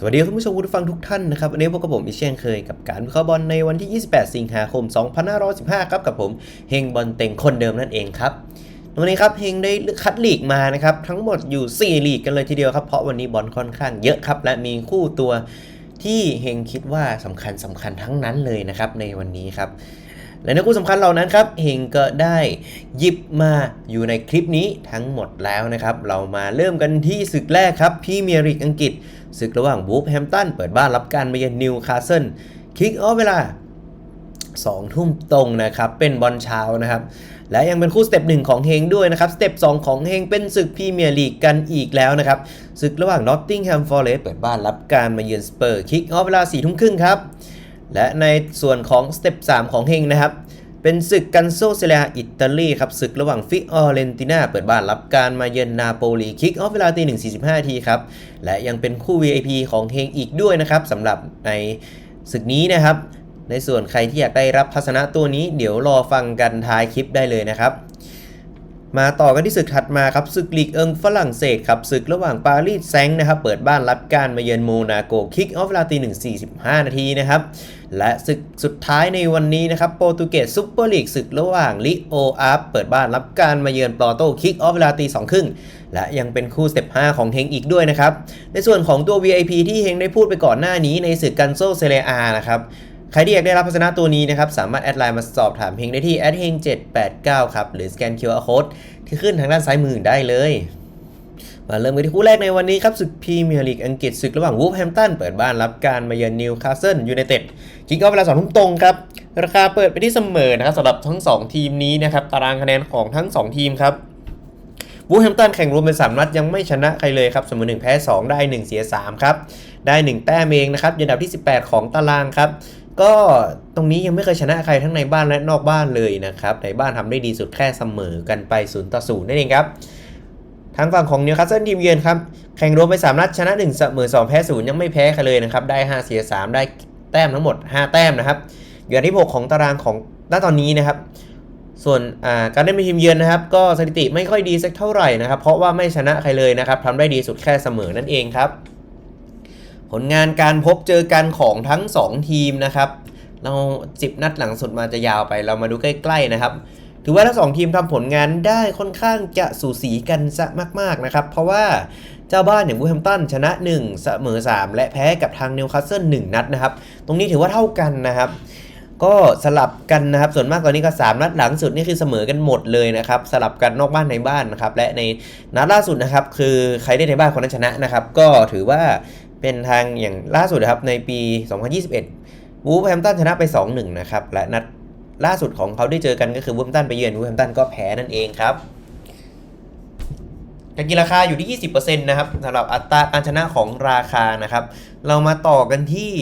สวัสดีคุณผู้ชมคุณผู้ฟังทุกท่านนะครับ วันนี้พบกับผมอีกเช่นเคยกับการวิเคราะห์บอลในวันที่ 28 สิงหาคม 2515 ครับกับผมเฮงบอลเต็งคนเดิมนั่นเองครับวันนี้ครับเฮงได้คัดลีกมานะครับ ทั้งหมดอยู่ 4 ลีกกันเลยทีเดียวครับ เพราะวันนี้บอลค่อนข้างเยอะครับ และมีคู่ตัวที่เฮงคิดว่าสำคัญสำคัญทั้งนั้นเลยนะครับในวันนี้ครับ และในคู่สำคัญเหล่านั้นครับเฮงก็ได้หยิบมาอยู่ในคลิปนี้ทั้งหมดแล้วนะครับ เรามาเริ่มกันที่ศึกแรกครับพรีเมียร์ลีกอังกฤษศึกระหว่างวูฟแฮมตันเปิดบ้านรับการมาเยือนนิวคาสเซิลคิกออฟเวลา2 ทุ่มตรงนะครับ เป็นบอลเช้านะครับ และยังเป็นคู่สเต็ปหนึ่งของเฮงด้วยนะครับ สเต็ป2ของเฮงเป็นศึกพรีเมียร์ลีกกันอีกแล้วนะครับศึกระหว่างนอตติงแฮมฟอร์เรสเปิดบ้านรับการมาเยือนสเปอร์คิกออฟเวลา4ทุ่มครึ่งครับ และในส่วนของสเต็ป3ของเฮงนะครับ เป็นศึกกันโซเซเลียอิตาลีครับศึกระหว่างฟิออเรนติน่าเปิดบ้านรับการมาเยือนนาโปลีคิกออฟเวลาตีหนึ่งสี่สิบห้าทีครับ และยังเป็นคู่ VIP ของเฮงอีกด้วยนะครับสำหรับในศึกนี้นะครับ ในส่วนใครที่อยากได้รับทัศนะตัวนี้ เดี๋ยวรอฟังกันท้ายคลิปได้เลยนะครับ มาต่อกันที่ศึกถัดมาครับศึกลีกเอิงฝรั่งเศสครับศึกระหว่างปารีสแซงค์นะครับเปิดบ้านรับการมาเยือนโมนาโกคิกออฟเวลาตีหนึ่งสี่สิบห้านาทีนะครับและศึกสุดท้ายในวันนี้นะครับโปรตุเกสซุปเปอร์ลีกศึกระหว่างลิโออาร์เปิดบ้านรับการมาเยือนปอโตคิกออฟเวลาตีสองครึ่งและยังเป็นคู่สเต็ป5ของเฮงอีกด้วยนะครับ ในส่วนของตัว VIP ที่เฮงได้พูดไปก่อนหน้านี้ในศึกกันโซเซเรียอานะครับ ครที่อยากได้รับพัฒนาตัวนี้นะครับ สามารถแอดไลน์มาสอบถามเฮงได้ที่แอดเฮง789ครับ หรือสแกน QR Code ที่ขึ้นทางด้านซ้ายมือได้เลย มาเริ่มกันที่คู่แรกในวันนี้ครับ ศึกพรีเมียร์ลีกอังกฤษศึกระหว่างวูฟแฮมตันเปิดบ้านรับการมาเยือนนิวคาสเซิลยูไนเต็ดจิงก็เวลาสองทุ่มตรงครับ ราคาเปิดไปที่เสมอนะครับสำหรับทั้ง 2 ทีมนี้นะครับตารางคะแนนของทั้ง 2 ทีมครับวูฟแฮมตันแข่งรวมเป็น3นัดยังไม่ชนะใครเลยครับเสมอ1แพ้ 2 ได้ 1 เสีย 3 ครับ ได้ 1 แต้มเองนะครับอยู่อันดับที่ 18 ของตารางครับ ก็ตรงนี้ยังไม่เคยชนะใครทั้งในบ้านและนอกบ้านเลยนะครับ ในบ้านทำได้ดีสุดแค่เสมอกันไป0ต่อ0นั่นเองครับทางฝั่งของนิวคาสเซิลทีมเยือนครับ แข่งรวมไป 3 นัดชนะ 1 เสมอ 2 แพ้ 0 ยังไม่แพ้ใครเลยนะครับ ได้ 5 เสีย 3 ได้แต้มทั้งหมด 5 แต้มนะครับอยู่อันดับที่ 6 ของตารางของณตอนนี้นะครับ ส่วนการเล่นเป็นทีมเยือนนะครับ ก็สถิติไม่ค่อยดีสักเท่าไหร่นะครับ เพราะว่าไม่ชนะใครเลยนะครับทำได้ดีสุดแค่เสมอนั่นเองครับ ผลงานการพบเจอกันของทั้ง 2 ทีมนะครับ เรา 10 นัดหลังสุดมาจะยาวไปเรามาดูใกล้ๆนะครับ ถือว่าทั้งสองทีมทำผลงานได้ค่อนข้างจะสูสีกันซะมาก ๆนะครับ เพราะว่าเจ้าบ้านอย่างบูแฮมตันชนะ 1 เสมอ 3 และแพ้กับทางนิวคาสเซิล1นัดนะครับ ตรงนี้ถือว่าเท่ากันนะครับก็สลับกันนะครับ ส่วนมากตอนนี้ก็ 3 นัดหลังสุดนี่คือเสมอกันหมดเลยนะครับ สลับกันนอกบ้านในบ้านนะครับ และในนัดล่าสุดนะครับ คือใครได้ในบ้านคนนั้นชนะนะครับ ก็ถือว่า เป็นทางอย่างล่าสุดนะครับในปี 2021 วูฟแฮมตันชนะไป 2-1 นะครับ และนัดล่าสุดของเขาได้เจอกันก็คือวูฟแฮมตันไปเยือนวูฟแฮมตันก็แพ้นั่นเองครับการกินราคาอยู่ที่ 20%นะครับสำหรับอัตราการชนะของราคานะครับ เรามาต่อกันที่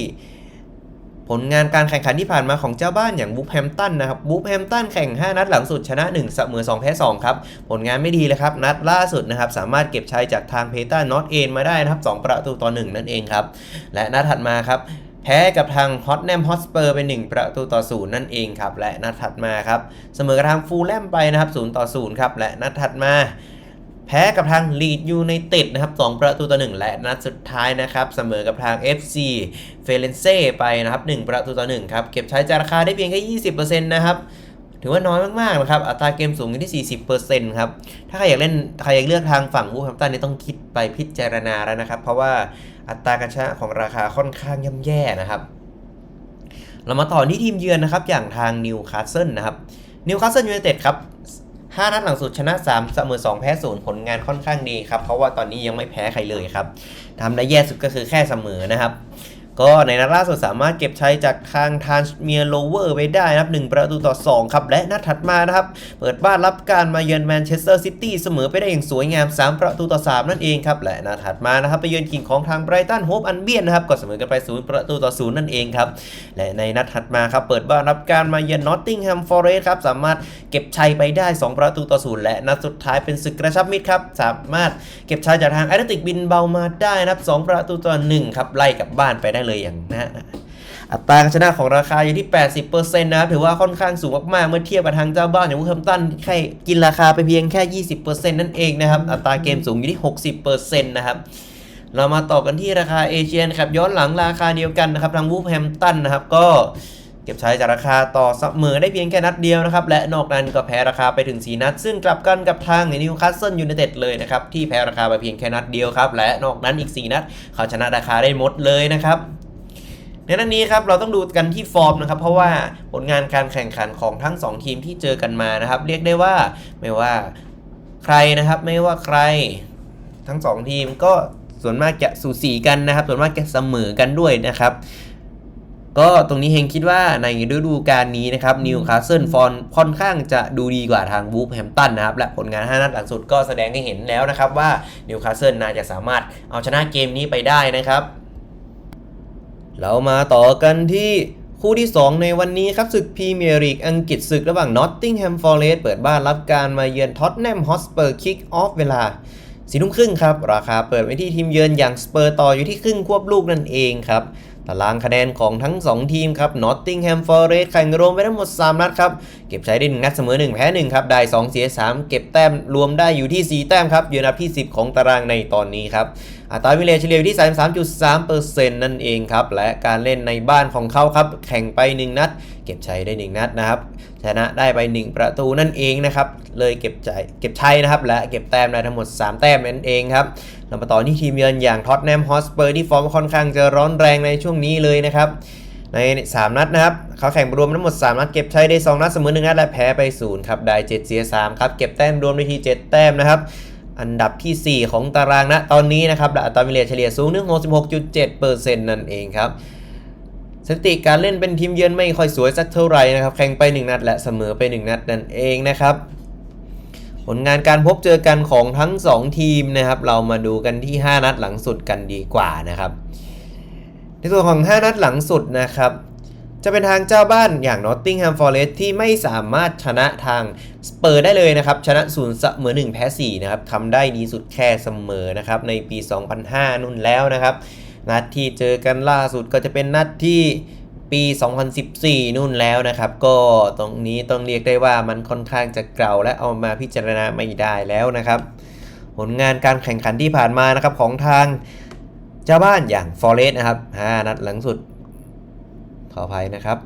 ผลงานการแข่งขันที่ผ่านมาของเจ้าบ้านอย่างบูฟแฮมตันนะครับบูฟแฮมตันแข่ง 5 นัดหลังสุดชนะ 1 เสมอ 2 แพ้ 2 ครับ ผลงานไม่ดีเลยครับ นัดล่าสุดนะครับ สามารถเก็บชัยจากทางเพต้านอตเอนมาได้นะครับ 2 ประตูต่อ 1 นั่นเองครับ และนัดถัดมาครับ แพ้กับทางฮอตแนมฮอตสเปอร์เป็น1ประตูต่อ0นั่นเองครับ และนัดถัดมาครับ เสมอกับทางฟูลแลมไปนะครับ0ต่อ0ครับ และนัดถัดมา แพ้กับทางลีดยูไนเต็ดนะครับ2ประตูต่อ1และนัดสุดท้ายนะครับเสมอกับทาง FC เฟเรนเซ่ไปนะครับ1ประตูต่อ1ครับเก็บใช้จากราคาได้เพียงแค่ 20%นะครับถือว่าน้อยมากๆนะครับ อัตราเกมสูงอยู่ที่ 40%ครับ ถ้าใครอยากเล่นใครอยากเลือกทางฝั่งวูฟแฮมตันนี่ต้องคิดไปพิจารณาแล้วนะครับ เพราะว่าอัตราการชนะของราคาค่อนข้างย่ำแย่นะครับ เรามาต่อที่ทีมเยือนนะครับ อย่างทางนิวคาสเซิลนะครับนิวคาสเซิลยูไนเต็ดครับ 5 นัดหลังสุดชนะ 3 เสมอ 2 แพ้ 0 ผลงานค่อนข้างดีครับ เพราะว่าตอนนี้ยังไม่แพ้ใครเลยครับทำได้แย่สุดก็คือแค่เสมอนะครับ ก็ในนัดล่าสุดสามารถเก็บชัยจากทางทานเมียโลเวอร์ไปได้นะครับ1ประตูต่อ 2 ครับ และนัดถัดมานะครับ เปิดบ้านรับการมาเยือนแมนเชสเตอร์ซิตี้เสมอไปได้อย่างสวยงาม 3 ประตูต่อ 3 นั่นเองครับ และนัดถัดมานะครับไปเยือนกิ่งของทางไบรตันโฮปอันเบียนนะครับก็เสมอกันไป 0 ประตูต่อ 0 นั่นเองครับ และในนัดถัดมาครับเปิดบ้านรับการมาเยือนนอตติงแฮมฟอร์เรสต์ครับสามารถเก็บชัยไปได้ 2 ประตูต่อ 0 และนัดสุดท้ายเป็นศึกกระชับมิตรครับสามารถเก็บชัยจากทางแอตเลติกบินเบามาได้นะครับ2ประตูต่อ1ครับไล่กลับบ้านไปได้เลยอย่างนะอัตราการชนะของราคาอยู่ที่ 80%นะครับถือว่าค่อนข้างสูงมากๆ เมื่อเทียบกับทางเจ้าบ้านอย่างวูแฮมตันแค่กินราคาไปเพียงแค่ 20%นั่นเองนะครับ อัตราเกมสูงอยู่ที่ 60%นะครับเรามาต่อกันที่ราคาเอเชียนครับย้อนหลังราคาเดียวกันนะครับทางวูฟแฮมตันนะครับก็ เก็บใช้จากราคาต่อเสมอได้เพียงแค่นัดเดียวนะครับ และนอกนั้นก็แพ้ราคาไปถึง 4 นัด ซึ่งกลับกันกับทางนิวคาสเซิลยูไนเต็ดเลยนะครับ ที่แพ้ราคาไปเพียงแค่นัดเดียวครับ และนอกนั้นอีก 4 นัด เขาชนะราคาได้หมดเลยนะครับในนัดนี้ครับเราต้องดูกันที่ฟอร์มนะครับ เพราะว่าผลงานการแข่งขันของทั้ง 2 ทีมที่เจอกันมานะครับ เรียกได้ว่าไม่ว่าใครนะครับ ไม่ว่าใครทั้ง 2 ทีมก็ส่วนมากจะสูสีกันนะครับ ส่วนมากจะเสมอกันด้วยนะครับ ก็ตรงนี้เฮงคิดว่าในฤดูกาลนี้นะครับนิวคาสเซิลฟอนค่อนข้างจะดูดีกว่าทางบูฟแฮมตันนะครับและผลงาน 5 นัดหลังสุดก็แสดงให้เห็นแล้วนะครับว่านิวคาสเซิลน่าจะสามารถเอาชนะเกมนี้ไปได้นะครับ เรามาต่อกันที่คู่ที่ 2 ในวันนี้ครับศึกพรีเมียร์ลีกอังกฤษศึกระหว่าง Nottingham Forest เปิดบ้านรับการมาเยือนท็อตแนมฮอสเปอร์คิกออฟเวลาสี่ทุ่มครึ่งครับ ราคาเปิดไว้ที่ทีมเยือนอย่างสเปอร์ต่ออยู่ที่ครึ่งควบลูกนั่นเองครับ ตารางคะแนนของทั้ง 2 ทีมครับนอตติงแฮมฟอร์เรสแข่งรวมไปทั้งหมด 3 นัดครับ เก็บใช้ได้1นัดเสมอ 1 แพ้ 1 ครับ ได้ 2 เสีย 3 เก็บแต้มรวมได้อยู่ที่ 4 แต้มครับอยู่อันดับที่ 10 ของตารางในตอนนี้ครับอัตราวิเลเฉลี่ยอยู่ที่ 33.3%นั่นเองครับ และการเล่นในบ้านของเขาครับ แข่งไป 1 นัด เก็บชัยได้ 1 นัดนะครับ ชนะได้ไป 1 ประตูนั่นเองนะครับ เลยเก็บใจเก็บชัยนะครับ และเก็บแต้มได้ทั้งหมด 3 แต้มนั่นเองครับเรามาต่อที่ทีมเยือนอย่างท็อตแนมฮอสเปอร์ที่ฟอร์มค่อนข้างจะร้อนแรงในช่วงนี้เลยนะครับใน 3 นัดนะครับ เขาแข่งรวมทั้งหมด 3 นัดเก็บชัยได้ 2 นัดเสมอ 1 นัดและแพ้ไป 0 ครับ ได้ 7 เสีย 3 ครับ เก็บแต้มรวมได้ที่ 7 แต้มนะครับ อันดับทีสี่ 4 ของตารางณตอนนี้นะครับและอัตราวิเลเฉลี่ยสูงถึง66.7%นั่นเองครับสถิติการเล่นเป็นทีมเยือนไม่ค่อยสวยสักเท่าไหร่นะครับแข่งไป 1 นัดและเสมอไป 1 นัดนั่นเองนะครับผลงานการพบเจอกันของทั้ง 2 ทีมนะครับ เรามาดูกันที่ 5 นัดหลังสุดกันดีกว่านะครับ ในส่วนของ 5 นัดหลังสุดนะครับ จะเป็นทางเจ้าบ้านอย่าง Nottingham Forest ที่ไม่สามารถชนะทางสเปอร์ได้เลยนะครับ ชนะ0เสมอ1แพ้4นะครับทำได้ดีสุดแค่เสมอนะครับ ในปี 2005นู่นแล้วนะครับ นัดที่เจอกันล่าสุดก็จะเป็นนัดที่ปี 2014 นู่นแล้วนะครับ ก็ตรงนี้ต้องเรียกได้ว่ามันค่อนข้างจะเก่าและเอามาพิจารณาไม่ได้แล้วนะครับ ผลงานการแข่งขันที่ผ่านมานะครับของทางเจ้าบ้านอย่าง Forest นะครับ5นัดหลังสุด ขออภัยนะครับ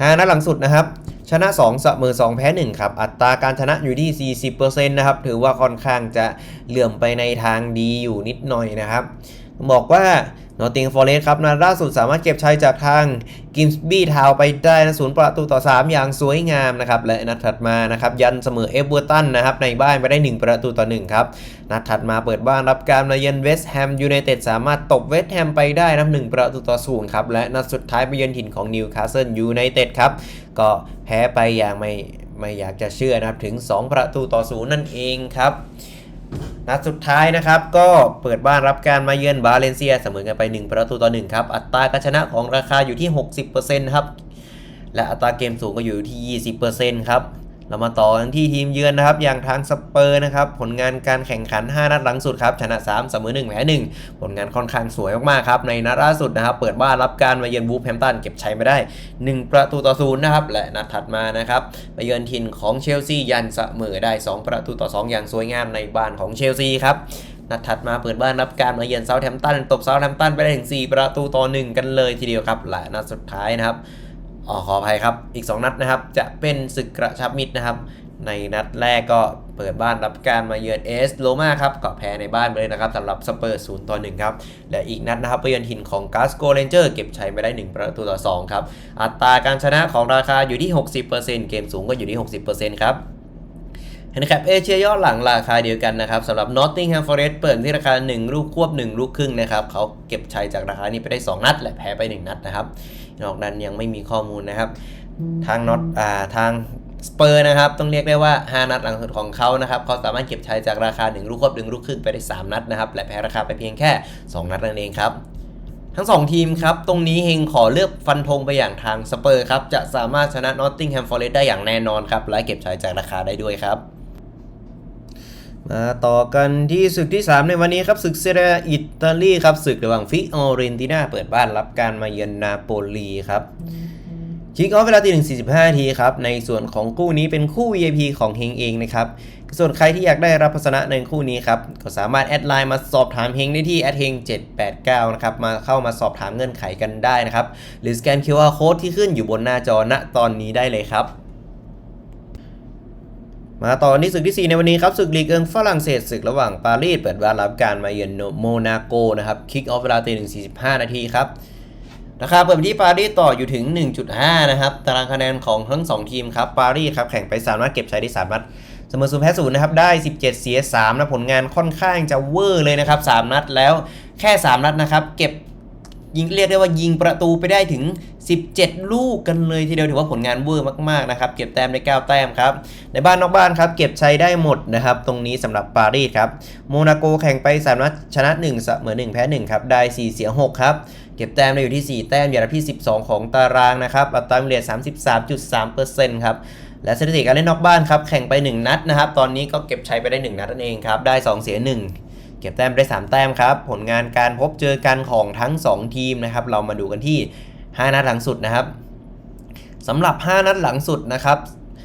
5นัดหลังสุดนะครับ ชนะ 2 เสมอ 2 แพ้ 1 ครับ อัตราการชนะอยู่ที่ 40%นะครับ ถือว่าค่อนข้างจะเหลื่อมไปในทางดีอยู่นิดหน่อยนะครับ บอกว่านอตติงฟอเรสครับนัดล่าสุดสามารถเก็บชัยจากทางกิมส์บี้ทาวไปได้นะศูนย์ประตูต่อ 3 อย่างสวยงามนะครับ และนัดถัดมานะครับ ยันเสมอเอฟเวอร์ตันนะครับ ในบ้านไปได้ 1 ประตูต่อ 1 ครับ นัดถัดมาเปิดบ้านรับการมาเยือนเวสต์แฮมยูไนเต็ดสามารถตบเวสต์แฮมไปได้นะ1ประตูต่อศูนย์ครับ และนัดสุดท้ายไปเยือนถิ่นของนิวคาสเซิลยูไนเต็ดครับ ก็แพ้ไปอย่างไม่ไม่อยากจะเชื่อนะครับถึง 2 ประตูต่อศูนย์นั่นเองครับ นัดสุดท้ายนะครับ ก็เปิดบ้านรับการมาเยือนบาเลนเซียเสมอกันไป 1 ประตูต่อ1ครับ อัตราการชนะของราคาอยู่ที่ 60%ครับ และอัตราเกมสูงก็อยู่ที่ 20%ครับ เรามาต่อกันที่ทีมเยือนนะครับ อย่างทางสเปอร์นะครับ ผลงานการแข่งขัน 5 นัดหลังสุดครับ ชนะ 3 เสมอ1แพ้1 ผลงานค่อนข้างสวยมากๆครับ ในนัดล่าสุดนะครับ เปิดบ้านรับการมาเยือนวูฟแฮมตันเก็บชัยมาได้ 1 ประตูต่อศูนย์นะครับ และนัดถัดมานะครับไปเยือนถิ่นของเชลซียันเสมอได้ 2 ประตูต่อ 2 อย่างสวยงามในบ้านของเชลซีครับนัดถัดมาเปิดบ้านรับการมาเยือนเซาท์แฮมป์ตันตบเซาท์แฮมป์ตันไปได้ถึง 4 ประตูต่อ 1 กันเลยทีเดียวครับและนัดสุดท้ายนะครับ อ๋อขออภัยครับ อีก 2 นัดนะครับ จะเป็นศึกกระชับมิตรนะครับ ในนัดแรกก็เปิดบ้านรับการมาเยือนเอสโลมาครับก็แพ้ในบ้านไปเลยนะครับสำหรับสเปอร์ศูนย์ต่อ1ครับ และอีกนัดนะครับไปเยือนหินของกาสโกเรนเจอร์เก็บชัยไปได้ 1 ประตูต่อ2ครับ อัตราการชนะของราคาอยู่ที่ 60%เกมสูงก็อยู่ที่ 60%ครับ นะครับเอเชียย้อหลังราคาเดียวกันนะครับสำหรับ Nottingham Forest เปิดที่ราคา 1 ลูกควบ 1 ลูกครึ่งนะครับเขาเก็บชัยจากราคานี้ไปได้ 2 นัด และแพ้ไป 1 นัดนะครับ นอกนั้นยังไม่มีข้อมูลนะครับ ทางน็อตอ่าทางสเปอร์นะครับ ต้องเรียกได้ว่า 5 นัดหลังสุดของเขานะครับเขาสามารถเก็บชัยจากราคา 1 ลูกควบ 1 ลูกครึ่งไปได้ 3 นัดนะครับและแพ้ราคาไปเพียงแค่ 2 นัดนั่นเองครับทั้ง 2 ทีมครับ ตรงนี้เฮงขอเลือกฟันธงไปอย่างทางสเปอร์ครับ จะสามารถชนะ Nottingham Forest ได้อย่างแน่นอนครับ และเก็บชัยจากราคาได้ด้วยครับ มาต่อกันที่ศึกที่ 3 ในวันนี้ครับศึกเซเรียอิตาลีครับศึกระหว่างฟิออเรนติน่าเปิดบ้านรับการมาเยือนนาโปลีครับคิกออฟเวลาตีหนึ่งสี่สิบห้านาทีครับ ในส่วนของคู่นี้เป็นคู่ VIP ของเฮงเองนะครับ ส่วนใครที่อยากได้รับพัสนะในคู่นี้ครับ ก็สามารถแอดไลน์มาสอบถามเฮงได้ที่แอดเฮง789 นะครับ มาเข้ามาสอบถามเงื่อนไขกันได้นะครับ หรือสแกน QR Code ที่ขึ้นอยู่บนหน้าจอณตอนนี้ได้เลยครับ มาต่อที่ศึกที่ 4 ในวันนี้ครับศึกลีกเอิงฝรั่งเศสศึกระหว่างปารีสเปิดบ้านรับการมาเยือนโมนาโกนะครับคิกออฟเวลาตีหนึ่งสี่สิบห้านาทีครับราคาเปิดที่ปารีสต่ออยู่ถึง 1.5 นะครับตารางคะแนนของทั้ง 2 ทีมครับปารีสครับแข่งไป3นัดเก็บชัยได้3นัดเสมอศูนย์แพ้ศูนย์นะครับได้ 17 เสีย3นะผลงานค่อนข้างจะเวอร์เลยนะครับ 3 นัดแล้วแค่ 3 นัดนะครับ เก็บ ยิงเรียกได้ว่ายิงประตูไปได้ถึง 17 ลูกกันเลยทีเดียวถือว่าผลงานเวอร์มากๆนะครับเก็บแต้มได้9แต้มครับในบ้านนอกบ้านครับเก็บชัยได้หมดนะครับตรงนี้สำหรับปารีสครับโมนาโกแข่งไป3นัดชนะ1เสมอ1แพ้1ครับได้ 4 เสีย 6 ครับ เก็บแต้มได้อยู่ที่ 4 แต้มอยู่อันดับที่ 12 ของตารางนะครับอัตราเฉลี่ย33.3%ครับและสถิติการเล่นนอกบ้านครับแข่งไป 1 นัดนะครับตอนนี้ก็เก็บชัยไปได้ 1 นัดนั่นเองครับได้ 2 เสีย 1 ก็บแต้มได้ 3 แต้มครับ ผลงานการพบเจอกันของทั้ง 2 ทีมนะครับ เรามาดูกันที่ 5 นัดหลังสุดนะครับสำหรับ 5 นัดหลังสุดนะครับ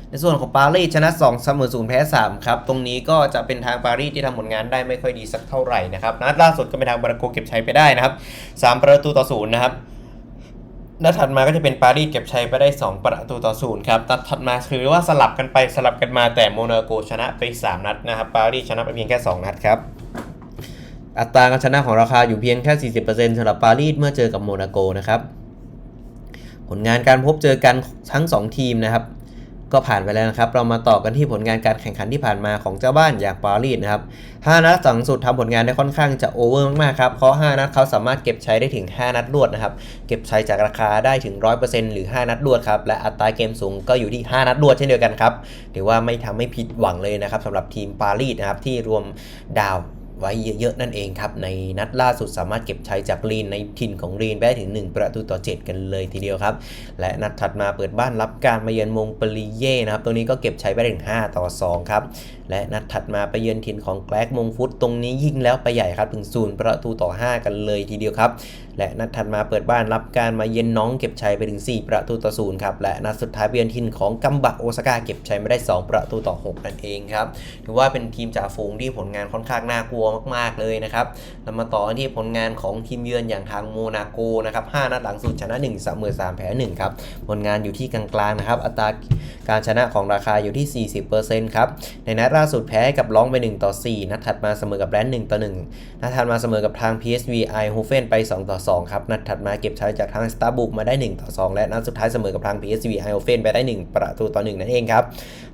ในส่วนของปารีสชนะ2เสมอ0แพ้3ครับ ตรงนี้ก็จะเป็นทางปารีสที่ทำผลงานได้ไม่ค่อยดีสักเท่าไหร่นะครับ นัดล่าสุดก็เป็นทางบาราโกเก็บชัยไปได้นะครับ 3 ประตูต่อศูนย์นะครับ นัดถัดมาก็จะเป็นปารีสเก็บชัยไปได้ 2 ประตูต่อศูนย์ครับ นัดถัดมาคือว่าสลับกันไปสลับกันมาแต่โมนาโกชนะไป 3 นัดนะครับ ปารีสชนะไปเพียงแค่ 2 นัดครับ อัตราการชนะของราคาอยู่เพียงแค่ 40%สำหรับปารีสเมื่อเจอกับโมนาโกนะครับ ผลงานการพบเจอกันทั้ง 2 ทีมนะครับ ก็ผ่านไปแล้วนะครับ เรามาต่อกันที่ผลงานการแข่งขันที่ผ่านมาของเจ้าบ้านอย่างปารีสนะครับ5นัดหลังสุดทำผลงานได้ค่อนข้างจะโอเวอร์มากๆครับเพราะ 5 นัดเขาสามารถเก็บใช้ได้ถึง 5 นัดรวดนะครับ เก็บใช้จากราคาได้ถึง 100%หรือ 5 นัดรวดครับ และอัตราเกมสูงก็อยู่ที่ 5 นัดรวดเช่นเดียวกันครับถือว่าไม่ทำให้ผิดหวังเลยนะครับสำหรับทีมปารีสนะครับที่รวมดาว ไว้เยอะๆนั่นเองครับ ในนัดล่าสุดสามารถเก็บชัยจากลีนในถิ่นของลีนไปได้ถึง 1 ประตูต่อ 7 กันเลยทีเดียวครับ และนัดถัดมาเปิดบ้านรับการมาเยือนมงเปรีเย่นะครับตรงนี้ก็เก็บชัยไปได้ถึง 5 ต่อ 2 ครับ และนัดถัดมาไปเยือนถิ่นของแกลกมงฟุตตรงนี้ยิ่งแล้วไปใหญ่ครับถึง0ประตูต่อ 5 กันเลยทีเดียวครับ และนัดถัดมาเปิดบ้านรับการมาเยือนน้องเก็บชัยไปถึง 4 ประตูต่อ0ครับและนัดสุดท้ายเยือนถิ่นของกัมบะโอซาก้าเก็บชัยไมาได้ 2 ประตูต่อ 6 นั่นเองครับถือว่าเป็นทีมจ่าฝูงที่ผลงานค่อนข้างน่ากลัวมาก ๆเลยนะครับเรามาต่อที่ผลงานของทีมเยือนอย่างทางโมนาโกนะครับ5นัดหลังสุดชนะ1เสมอ3แพ้1ครับผลงานอยู่ที่กลางๆนะครับอัตราการชนะของราคาอยู่ที่ 40%ครับในนัดล่าสุดแพ้กับร้องไป 1 ต่อ 4 นัดถัดมาเสมอกับแรนด์1ต่อ 1 นัดถัดมาเสมอกับทาง PSV i h o f e n ไป 2 ต่อ 2 ครับ นัดถัดมาเก็บชัยจากทาง s t a r b u c k มาได้ 1 ต่อ 2 และนัดสุดท้ายเสมอกับทาง PSV i h o f e n ไปได้ 1 ประตูต่อ 1 นั่นเองครับ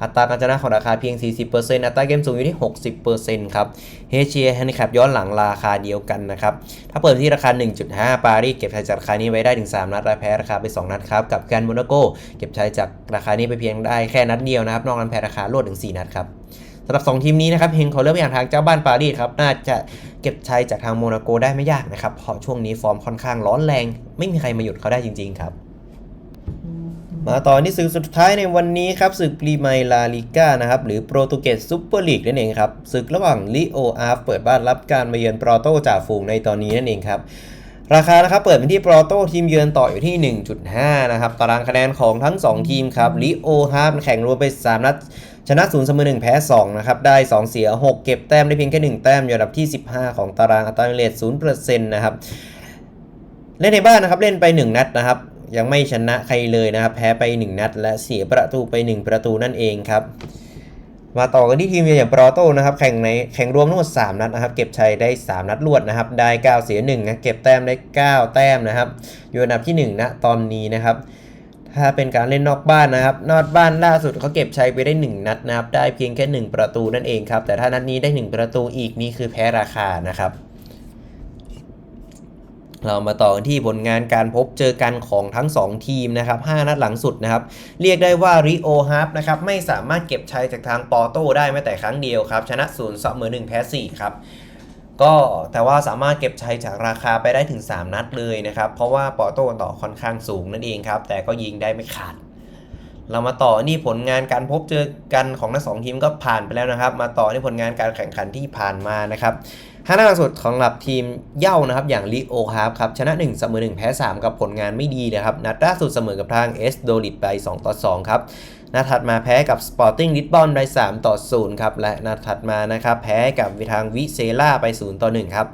อัตราการชนะของราคาเพียง 40%อัตราเกมสูงอยู่ที่ 60%ครับเฮเชียแฮนดิแคปย้อนหลังราคาเดียวกันนะครับ ถ้าเปิดที่ราคา 1.5 ปารีสเก็บชัยจากราคานี้ไว้ได้ถึง 3 นัดและแพ้ราคาไป 2 นัดครับ กับแการโมนาโก เก็บชัยจากราคานี้ไปเพียงได้แค่นัดเดียวนะครับ นอกนั้นแพ้ราคารวดถึง 4 นัดครับ สำหรับ 2 ทีมนี้นะครับเฮงเขาเลือกอย่างทางเจ้าบ้านปารีสครับน่าจะเก็บชัยจากทางโมนาโกได้ไม่ยากนะครับเพราะช่วงนี้ฟอร์มค่อนข้างร้อนแรง ไม่มีใครมาหยุดเขาได้จริง ๆ ครับมาต่อที่ศึกสุดท้ายในวันนี้ครับศึกพรีไมลาลิก้านะครับหรือโปรตุเกสซูเปอร์ลีกนั่นเองครับศึกระหว่างลิโออาร์เปิดบ้านรับการมาเยือนปรอโตจ่าฝูงในตอนนี้นั่นเองครับราคานะครับเปิดเป็นที่ปรอโตทีมเยือนต่ออยู่ที่ 1.5 นะครับตารางคะแนนของทั้ง 2 ทีมครับลิโอฮาร์แข่งรวมไป 3 นัด ชนะ0เสมอ1แพ้2นะครับ ได้ 2 เสีย 6 เก็บแต้มได้เพียงแค่ 1 แต้มอยู่อันดับที่ 15 ของตารางอัตราเรท0%นะครับ เล่นในบ้านนะครับ เล่นไป 1 นัดนะครับ ยังไม่ชนะใครเลยนะครับ แพ้ไป 1 นัด และเสียประตูไป 1 ประตูนั่นเองครับ มาต่อกันที่ทีมอนอย่างปรอโตนะครับ แข่งในแข่งรวมทั้งหมด 3 นัดนะครับ เก็บชัยได้ 3 นัดรวดนะครับ ได้ 9 เสีย1นะ เก็บแต้มได้ 9 แต้มนะครับ อยู่อันดับที่1นะตอนนี้นะครับ ถ้าเป็นการเล่นนอกบ้านนะครับ นอกบ้านล่าสุดเขาเก็บชัยไปได้ 1 นัดนะครับ ได้เพียงแค่ 1 ประตูนั่นเองครับ แต่ถ้านัดนี้ได้ 1 ประตูอีกนี่คือแพ้ราคานะครับ เรามาต่อกันที่ผลงานการพบเจอกันของทั้ง 2 ทีมนะครับ 5 นัดหลังสุดนะครับ เรียกได้ว่าริโอฮาร์ฟนะครับไม่สามารถเก็บชัยจากทางปอโต้ได้แม้แต่ครั้งเดียวครับ ชนะ0เสมอ1แพ้4ครับ ก็แต่ว่าสามารถเก็บชัยจากราคาไปได้ถึง 3 นัดเลยนะครับ เพราะว่าปอโต้ต่อค่อนข้างสูงนั่นเองครับ แต่ก็ยิงได้ไม่ขาด เรามาต่อนี่ผลงานการพบเจอกันของทั้งสองทีมก็ผ่านไปแล้วนะครับ มาต่อที่ผลงานการแข่งขันที่ผ่านมานะครับห้านัดล่าสุดของหลับทีมเย้านะครับ อย่างลิโอฮาร์ครับชนะ 1 เสมอ 1 แพ้ 3 กับผลงานไม่ดีนะครับ นัดล่าสุดเสมอกับทางเอสโดลิดไป 2 ต่อ 2 ครับ นัดถัดมาแพ้กับ Sporting Lisbon ไป3ต่อ0ครับและนัดถัดมานะครับแพ้กับวิทางวิเซล่าไป0ต่อ1ครับ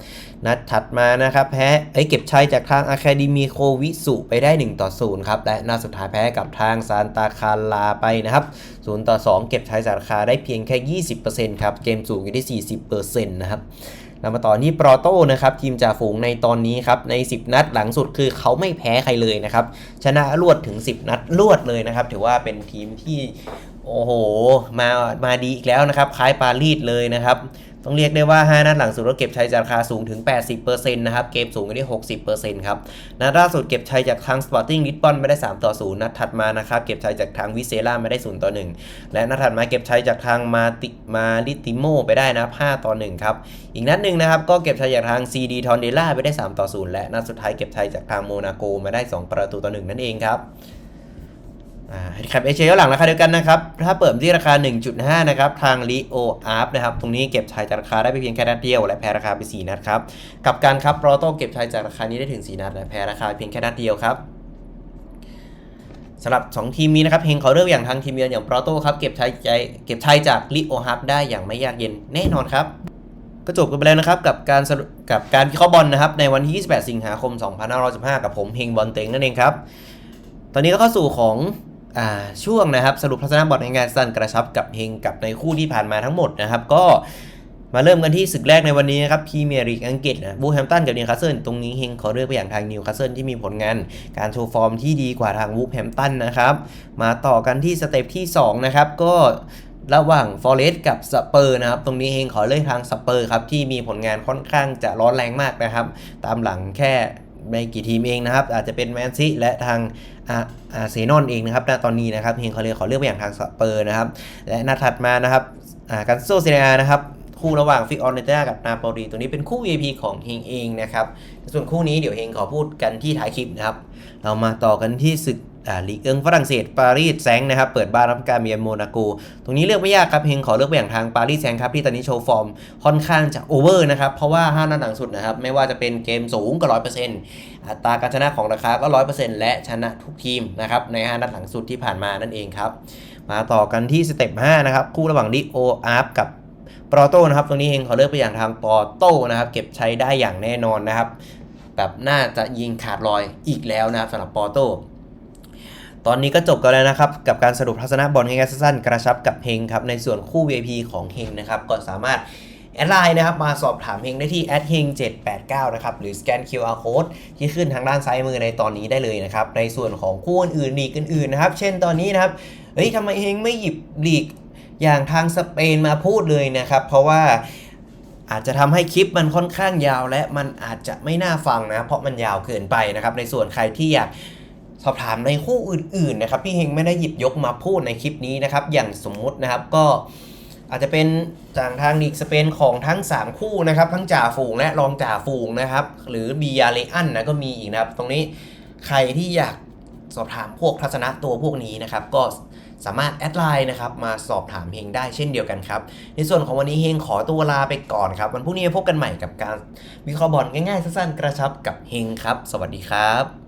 นัดถัดมานะครับแพ้เอ้ยเก็บชัยจากทางอะคาเดมีโควิสุไปได้ 1 ต่อ0ครับและนัดสุดท้ายแพ้กับทางซานตาคาลาไปนะครับ0ต่อ2 เก็บชัยจาราคาได้เพียงแค่ 20%ครับเกมสูงอยู่ที่ 40%นะครับ เรามาต่อที่ปรอโต้นะครับทีมจ่าฝูงในตอนนี้ครับใน 10 นัดหลังสุดคือเขาไม่แพ้ใครเลยนะครับชนะรวดถึง 10 นัดรวดเลยนะครับ ถือว่าเป็นทีมที่โอ้โหมามาดีอีกแล้วนะครับคล้ายปารีสเลยนะครับ ต้องเรียกได้ว่า 5 นัดหลังสุดเราเก็บชัยจากราคาสูงถึง 80%นะครับ เกมสูงอยู่ที่60%ครับ นัดล่าสุดเก็บชัยจากทาง Sporting Lisbon ไม่ได้ 3 ต่อ 0 นัดถัดมานะครับ เก็บชัยจากทางวิเซล่าไม่ได้ 0 ต่อ 1 และนัดถัดมาเก็บชัยจากทางมาติมาลิติโมไปได้นะ5ต่อ 1 ครับ อีกนัดหนึ่งนะครับ ก็เก็บชัยจากทาง CD ทอนเดล่าไปได้ 3 ต่อ 0 และนัดสุดท้ายเก็บชัยจากทางโมนาโกมาได้ 2 ประตูต่อ 1 นั่นเองครับ แคปเอเชียย้อนหลังราคาเดียวกันนะครับ ถ้าเปิดที่ราคา 1.5 นะครับ ทางลีโออาร์ฟนะครับ ตรงนี้เก็บชัยจากราคาได้ไปเพียงแค่นัดเดียว และแพ้ราคาไป 4 นัดครับ กับการครับโปรโตเก็บชัยจากราคานี้ได้ถึง 4 นัด และแพ้ราคาเพียงแค่นัดเดียวครับสำหรับ 2 ทีมนี้นะครับเฮงเขาเลือกอย่างทางทีมเยือนอย่างโปรโตครับ เก็บชัยใจเก็บชัยจากลิโอฮับได้อย่างไม่ยากเย็นแน่นอนครับก็จบกันไปแล้วนะครับกับการกับการวิเคราะห์บอลนะครับในวันที่ 28 สิงหาคม 2515 กับผมเฮงบอลเต็งนั่นเองครับ ตอนนี้ก็เข้าสู่ของ ช่วงนะครับสรุปทัศนบอลในงานสั้นกระชับกับเฮงกับในคู่ที่ผ่านมาทั้งหมดนะครับ ก็มาเริ่มกันที่ศึกแรกในวันนี้นะครับพรีเมียร์ลีกอังกฤษนะบูแฮมตันกับนิวคาสเซิลตรงนี้เฮงขอเลือกไปอย่างทางนิวคาสเซิลที่มีผลงาน การโชว์ฟอร์มที่ดีกว่าทางวูฟแฮมตันนะครับมาต่อกันที่สเต็ปที่2นะครับก็ระหว่างฟอเรสต์กับสเปอร์นะครับ ตรงนี้เองขอเลือกทางสเปอร์ครับ ที่มีผลงานค่อนข้างจะร้อนแรงมากนะครับ ตามหลังแค่ ไม่กี่ทีมเองนะครับ อาจจะเป็นแมนซีและทางอาอาเซนอนเองนะครับณตอนนี้นะครับเฮงขอเลือกขอเลือกไปอย่างทางสเปอร์นะครับ และนัดถัดมานะครับอ่ากันโซเซเนียนะครับคู่ระหว่างฟิกออนเนต้ากับนาโปลีตัวนี้เป็นคู่ VIP ของเฮงเองนะครับ ส่วนคู่นี้เดี๋ยวเฮงขอพูดกันที่ท้ายคลิปนะครับ เรามาต่อกันที่ศึก ลีกเอิงฝรั่งเศสปารีสแซงนะครับเปิดบ้านรับการเยือนโมนาโก ตรงนี้เลือกไม่ยากครับเฮงขอเลือกไปอย่างทางปารีสแซงครับที่ตอนนี้โชว์ฟอร์มค่อนข้างจะโอเวอร์นะครับเพราะว่า5นัดหลังสุดนะครับไม่ว่าจะเป็นเกมสูงก็ร้อยเปอร์เซ็นต์อัตราการชนะของราคาก็ร้อยเปอร์เซ็นต์และชนะทุกทีมนะครับใน5นัดหลังสุดที่ผ่านมานั่นเองครับมาต่อกันที่สเต็ป5นะครับคู่ระหว่างดิโออาร์ฟกับปรอโตนะครับตรงนี้เองเขาเลือกไปอย่างทางปอโตนะครับเก็บใช้ได้อย่างแน่นอนนะครับแบบน่าจะยิงขาดลอยอีกแล้วนะครับสำหรับปอโต ตอนนี้ก็จบกันแล้วนะครับ กับการสรุปทัศนะบอลง่ายๆสั้นๆกระชับกับเฮงครับในส่วนคู่ VIP ของเฮงนะครับก็สามารถแอดไลน์นะครับมาสอบถามเฮงได้ที่ h e n g 789 นะครับ หรือสแกน QR code ที่ขึ้นทางด้านซ้ายมือในตอนนี้ได้เลยนะครับ ในส่วนของคู่อื่นๆลีกอื่นๆนะครับ เช่นตอนนี้นะครับ เฮ้ยทำไมเฮงไม่หยิบลีกอย่างทางสเปนมาพูดเลยนะครับ เพราะว่าอาจจะทำให้คลิปมันค่อนข้างยาว และมันอาจจะไม่น่าฟังนะ เพราะมันยาวเกินไปนะครับ ในส่วนใครที่อยาก สอบถามในคู่อื่นๆนะครับพี่เฮงไม่ได้หยิบยกมาพูดในคลิปนี้นะครับอย่างสมมุตินะครับก็อาจจะเป็นจากทางลีกสเปนของทั้ง 3 คู่นะครับ ทั้งจ่าฝูงและรองจ่าฝูงนะครับ หรือบียาเลอันนะก็มีอีกนะครับ ตรงนี้ใครที่อยากสอบถามพวกทัศนะตัวพวกนี้นะครับ ก็สามารถแอดไลน์นะครับมาสอบถามเฮงได้เช่นเดียวกันครับ ในส่วนของวันนี้เฮงขอตัวลาไปก่อนครับ วันพรุ่งนี้พบกันใหม่กับการวิเคราะห์บอลง่ายๆสั้นๆกระชับกับเฮงครับ สวัสดีครับ